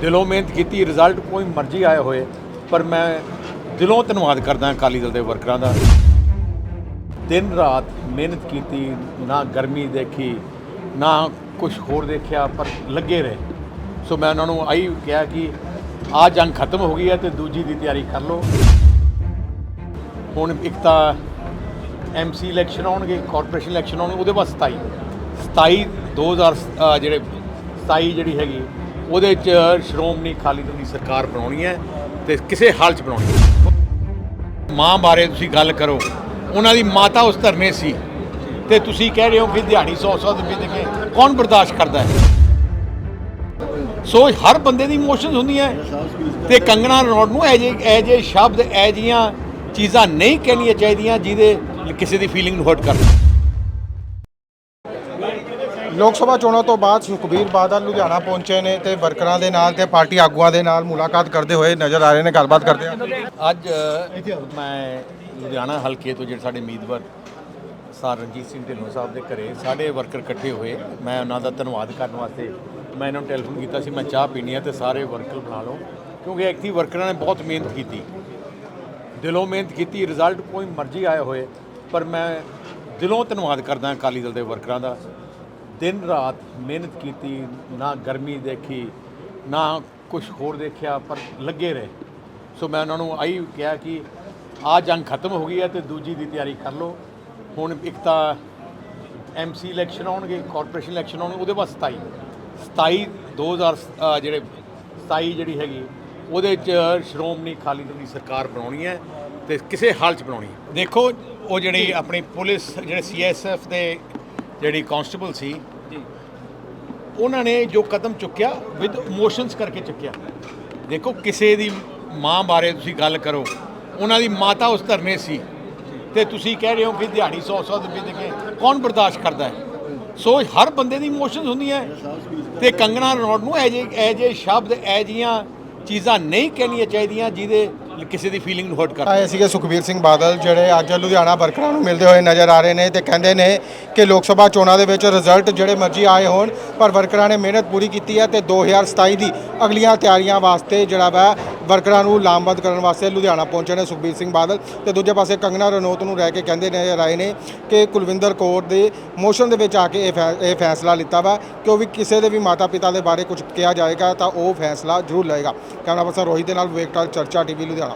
ਦਿਲੋਂ ਮਿਹਨਤ ਕੀਤੀ ਰਿਜ਼ਲਟ ਕੋਈ ਮਰਜ਼ੀ ਆਇਆ ਹੋਏ ਪਰ ਮੈਂ ਦਿਲੋਂ ਧੰਨਵਾਦ ਕਰਦਾ ਅਕਾਲੀ ਦਲ ਦੇ ਵਰਕਰਾਂ ਦਾ। ਦਿਨ ਰਾਤ ਮਿਹਨਤ ਕੀਤੀ ਨਾ ਗਰਮੀ ਦੇਖੀ ਨਾ ਕੁਝ ਹੋਰ ਦੇਖਿਆ ਪਰ ਲੱਗੇ ਰਹੇ। ਸੋ ਮੈਂ ਉਹਨਾਂ ਨੂੰ ਆਈ ਕਿਹਾ ਕਿ ਆ ਜੰਗ ਖਤਮ ਹੋ ਗਈ ਹੈ ਤੇ ਦੂਜੀ ਦੀ ਤਿਆਰੀ ਕਰ ਲਓ। ਹੁਣ ਇੱਕ ਤਾਂ ਐਮਸੀ ਇਲੈਕਸ਼ਨ ਆਉਣਗੇ ਕਾਰਪੋਰੇਸ਼ਨ ਇਲੈਕਸ਼ਨ ਆਉਣਗੇ ਉਹਦੇ ਬਾਅਦ 27 27 2000 ਅ, ਜਿਹੜੇ 27 ਜਿਹੜੀ ਹੈਗੀ ਉਹਦੇ ਚ ਸ਼੍ਰੋਮਣੀ ਅਕਾਲੀ ਦਲ ਦੀ ਸਰਕਾਰ ਬਣਾਉਣੀ ਹੈ ਤੇ ਕਿਸੇ ਹਾਲ ਚ ਬਣਾਉਣੀ ਹੈ। ਮਾਂ ਬਾਰੇ ਤੁਸੀਂ ਗੱਲ ਕਰੋ। ਉਹਨਾਂ ਦੀ ਮਾਤਾ ਉਸ ਧਰਨੇ ਸੀ। ਤੇ ਤੁਸੀਂ ਕਹਿ ਰਹੇ ਹੋ ਕਿ ਦਿਹਾੜੀ 100 100 ਰੁਪਏ ਦੇ ਕੇ ਕੌਣ ਬਰਦਾਸ਼ਤ ਕਰਦਾ ਹੈ? ਸੋ ਹਰ ਬੰਦੇ ਦੀ ਇਮੋਸ਼ਨਸ ਹੁੰਦੀਆਂ ਤੇ ਕੰਗਣਾ ਰਣੌਤ ਨੂੰ ਐਜੇ ਐਜੇ ਸ਼ਬਦ ਐਜੀਆਂ ਚੀਜ਼ਾਂ ਨਹੀਂ ਕਹਿਣੀਆਂ ਚਾਹੀਦੀਆਂ ਜਿਹਦੇ ਕਿਸੇ ਦੀ ਫੀਲਿੰਗ ਨੂੰ ਹਰਟ ਕਰ ਲੋਕ ਸਭਾ ਚੋਣਾਂ ਤੋਂ ਬਾਅਦ ਸੁਖਬੀਰ ਬਾਦਲ ਲੁਧਿਆਣਾ ਪਹੁੰਚੇ ਨੇ ਤੇ ਵਰਕਰਾਂ ਦੇ ਨਾਲ ਤੇ ਪਾਰਟੀ ਆਗੂਆਂ ਦੇ ਨਾਲ ਮੁਲਾਕਾਤ ਕਰਦੇ ਹੋਏ ਨਜ਼ਰ ਆ ਰਹੇ ਨੇ, ਗੱਲਬਾਤ ਕਰਦੇ ਆ। ਅੱਜ, ਮੈਂ ਲੁਧਿਆਣਾ ਹਲਕੇ ਤੋਂ ਜਿਹੜੇ ਸਾਡੇ ਉਮੀਦਵਾਰ ਸਰ ਰਣਜੀਤ ਸਿੰਘ ਢਿੱਲੋਂ ਸਾਹਿਬ ਦੇ ਘਰੇ ਸਾਡੇ ਵਰਕਰ ਇਕੱਠੇ ਹੋਏ। ਮੈਂ ਉਹਨਾਂ ਦਾ ਧੰਨਵਾਦ ਕਰਨ ਵਾਸਤੇ ਮੈਂ ਇਹਨਾਂ ਨੂੰ ਟੈਲੀਫੋਨ ਕੀਤਾ ਸੀ, ਮੈਂ ਚਾਹ ਪੀਣੀ ਹੈ ਤੇ ਸਾਰੇ ਵਰਕਰ ਬਣਾ ਲਓ। ਕਿਉਂਕਿ ਐਕਟਿਵ ਵਰਕਰਾਂ ਨੇ ਬਹੁਤ ਮਿਹਨਤ ਕੀਤੀ। ਦਿਲੋਂ ਮਿਹਨਤ ਕੀਤੀ ਰਿਜ਼ਲਟ ਕੋਈ ਮਰਜ਼ੀ ਆਇਆ ਹੋਏ। ਪਰ ਮੈਂ ਦਿਲੋਂ ਧੰਨਵਾਦ ਕਰਦਾ ਅਕਾਲੀ ਦਲ ਦੇ ਵਰਕਰਾਂ ਦਾ। ਦਿਨ ਰਾਤ ਮਿਹਨਤ ਕੀਤੀ ਨਾ ਗਰਮੀ ਦੇਖੀ ਨਾ ਕੁਝ ਹੋਰ ਦੇਖਿਆ ਪਰ ਲੱਗੇ ਰਹੇ। ਸੋ ਮੈਂ ਉਹਨਾਂ ਨੂੰ ਆਈ ਕਿਹਾ ਕਿ ਆ ਜੰਗ ਖਤਮ ਹੋ ਗਈ ਹੈ ਤੇ ਦੂਜੀ ਦੀ ਤਿਆਰੀ ਕਰ ਲਓ। ਹੁਣ ਇੱਕ ਤਾਂ ਐਮਸੀ ਇਲੈਕਸ਼ਨ ਆਉਣਗੇ ਕਾਰਪੋਰੇਸ਼ਨ ਇਲੈਕਸ਼ਨ ਆਉਣਗੇ ਉਹਦੇ ਬਾਅਦ 27 27 2000 ਅ, ਜਿਹੜੇ 27 ਜਿਹੜੀ ਹੈਗੀ ਉਹਦੇ ਚ ਸ਼੍ਰੋਮਣੀ ਅਕਾਲੀ ਦਲ ਦੀ ਸਰਕਾਰ ਬਣਾਉਣੀ ਹੈ ਤੇ ਕਿਸੇ ਹਾਲ ਚ ਬਣਾਉਣੀ ਹੈ। ਦੇਖੋ ਉਹ ਜਿਹੜੀ ਆਪਣੀ ਪੁਲਿਸ ਜਿਹੜੇ ਸੀਐਸਐਫ ਦੇ ਜਿਹੜੀ ਕਾਂਸਟੇਬਲ ਸੀ ਉਹਨਾਂ ਨੇ ਜੋ ਕਦਮ ਚੁੱਕਿਆ ਵਿਦ ਇਮੋਸ਼ਨਸ ਕਰਕੇ ਚੁੱਕਿਆ। ਦੇਖੋ ਕਿਸੇ ਦੀ ਮਾਂ ਬਾਰੇ ਤੁਸੀਂ ਗੱਲ ਕਰੋ ਉਹਨਾਂ ਦੀ ਮਾਤਾ ਉਸ ਧਰਨੇ ਸੀ। ਤੇ ਤੁਸੀਂ ਕਹਿ ਰਹੇ ਹੋ ਕਿ ਦਿਹਾੜੀ 100 100 ਰੁਪਏ ਦੇ ਕੇ ਕੌਣ ਬਰਦਾਸ਼ਤ ਕਰਦਾ ਹੈ? ਸੋ ਹਰ ਬੰਦੇ ਦੀ ਇਮੋਸ਼ਨਸ ਹੁੰਦੀਆਂ ਤੇ ਕੰਗਣਾ ਰਣੌਤ ਨੂੰ ਐਜੇ ਐਜੇ ਸ਼ਬਦ ਐਜੀਆਂ ਚੀਜ਼ਾਂ ਨਹੀਂ ਕਹਿਣੀਆਂ ਚਾਹੀਦੀਆਂ ਜਿਹਦੇ ਕਿਸੇ ਦੀ ਫੀਲਿੰਗ ਨੂੰ ਹਰਟ ਕਰ ਆਏ ਸੀਗੇ ਸੁਖਬੀਰ ਸਿੰਘ ਬਾਦਲ, ਜਿਹੜੇ ਅੱਜ ਲੁਧਿਆਣਾ ਵਰਕਰਾਂ ਨੂੰ ਮਿਲਦੇ ਹੋਏ ਨਜ਼ਰ ਆ ਰਹੇ ਨੇ ਤੇ ਕਹਿੰਦੇ ਨੇ ਕਿ ਲੋਕ ਸਭਾ ਚੋਣਾਂ ਦੇ ਵਿੱਚ ਰਿਜ਼ਲਟ ਜਿਹੜੇ ਮਰਜ਼ੀ ਆਏ ਹੋਣ, ਪਰ ਵਰਕਰਾਂ ਨੇ ਮਿਹਨਤ ਪੂਰੀ ਕੀਤੀ ਹੈ ਤੇ 2027 ਦੀ ਅਗਲੀਆਂ ਤਿਆਰੀਆਂ ਵਾਸਤੇ ਜਿਹੜਾ ਵਾ ਵਰਕਰਾਂ ਨੂੰ ਲਾਮਬੰਦ ਕਰਨ ਵਾਸਤੇ ਲੁਧਿਆਣਾ ਪਹੁੰਚੇ ਨੇ ਸੁਖਬੀਰ ਸਿੰਘ ਬਾਦਲ ਤੇ ਦੂਜੇ ਪਾਸੇ ਕੰਗਨਾ ਰਣੌਤ ਨੂੰ ਰਹਿ ਕੇ ਕਹਿੰਦੇ ਨਜ਼ਰ ਆਏ ਨੇ ਕਿ ਕੁਲਵਿੰਦਰ ਕੌਰ ਦੇ ਮੋਸ਼ਨ ਦੇ ਵਿੱਚ ਆ ਕੇ ਇਹ ਫੈ- ਇਹ ਫੈਸਲਾ ਲਿੱਤਾ ਵਾ ਕਿ ਉਹ ਵੀ ਕਿਸੇ ਦੇ ਵੀ ਮਾਤਾ ਪਿਤਾ ਦੇ ਬਾਰੇ ਕੁਝ ਕਿਹਾ ਜਾਏਗਾ ਤਾਂ ਉਹ ਫੈਸਲਾ ਜ਼ਰੂਰ ਲਏਗਾ। ਕੈਮਰਾ ਪਰਸਨ ਰੋਹਿਤ ਦੇ ਨਾਲ ਵਿਵੇਕ ਟਾਲ ਚਰਚਾ ਟੀਵੀ, ਲੁਧਿਆਣਾ।